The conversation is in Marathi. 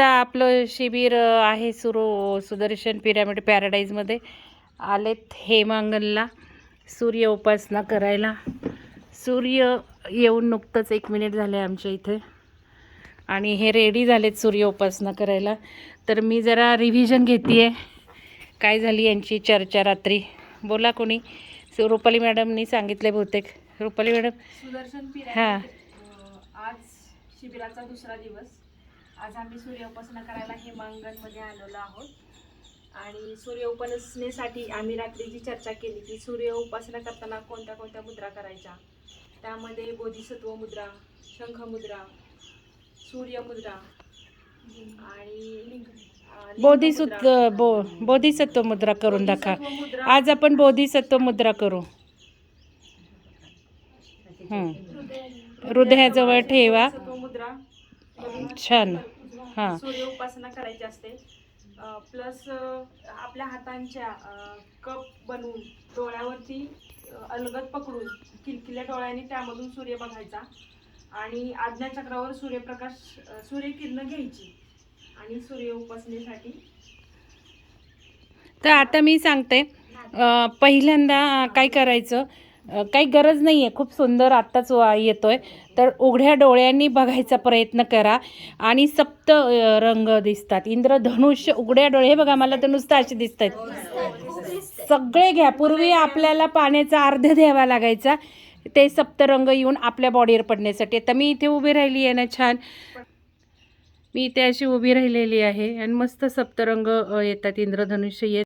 आत्ता आपलं शिबिर आहे सुरू सुदर्शन पिरामिड पॅराडाईजमध्ये आलेत हेमांगनला सूर्य उपासना करायला. सूर्य येऊन नुकतंच एक मिनिट झाले आमच्या इथे. आणि हे रेडी झालेत सूर्य उपासना करायला. तर मी जरा रिव्हिजन घेते काय झाली यांची चर्चा रात्री? बोला कोणी. रुपाली मॅडमनी सांगितले बहुतेक. रुपाली मॅडम? सुदर्शन हां. आज शिबिराचा दुसरा दिवस. आज आम्ही सूर्य उपासना करायला हेमांगणमध्ये आलेलो आहोत. आणि सूर्य उपासनेसाठी आम्ही रात्री जी चर्चा केली की सूर्य उपासना करताना कोणत्या कोणत्या मुद्रा करायच्या? त्यामध्ये बोधिसत्व मुद्रा शंख मुद्रा सूर्य मुद्रा आणि बोधिसत्व. बो बोधिसत्व मुद्रा करून दाखवा. आज आपण बोधिसत्व मुद्रा करू. हृदयाजवळ ठेवा. मुद्रा. छान. हां. सूर्य उपासना करायची असते. प्लस आपल्या हातांच्या कप बनवून डोळ्यावरती अलगद पकडून किलकिल्या डोळ्यांनी त्यामधून सूर्य बघायचा आणि आज्ञाचक्रावर सूर्यप्रकाश सूर्यकिरणं घ्यायची आणि सूर्य उपासनेसाठी तर आता मी सांगते पहिल्यांदा काय करायचं? काही गरज नाही आहे खूप सुंदर आत्ताच वा- आहे तर उघड्या डोळ्यांनी बघायचा प्रयत्न करा. आणि सप्त रंग दिसतात. इंद्रधनुष्य उघड्या डोळे हे बघा मला तर नुसतं असे दिसत आहेत सगळे घ्या. पूर्वी आपल्याला पाण्याचा अर्ध द्यावा लागायचा. ते सप्तरंग येऊन आपल्या बॉडीवर पडण्यासाठी. आता मी इथे उभी राहिली आहे ना छान. मी इथे अशी उभी राहिलेली आहे. आणि मस्त सप्तरंग येतात. इंद्रधनुष्य येत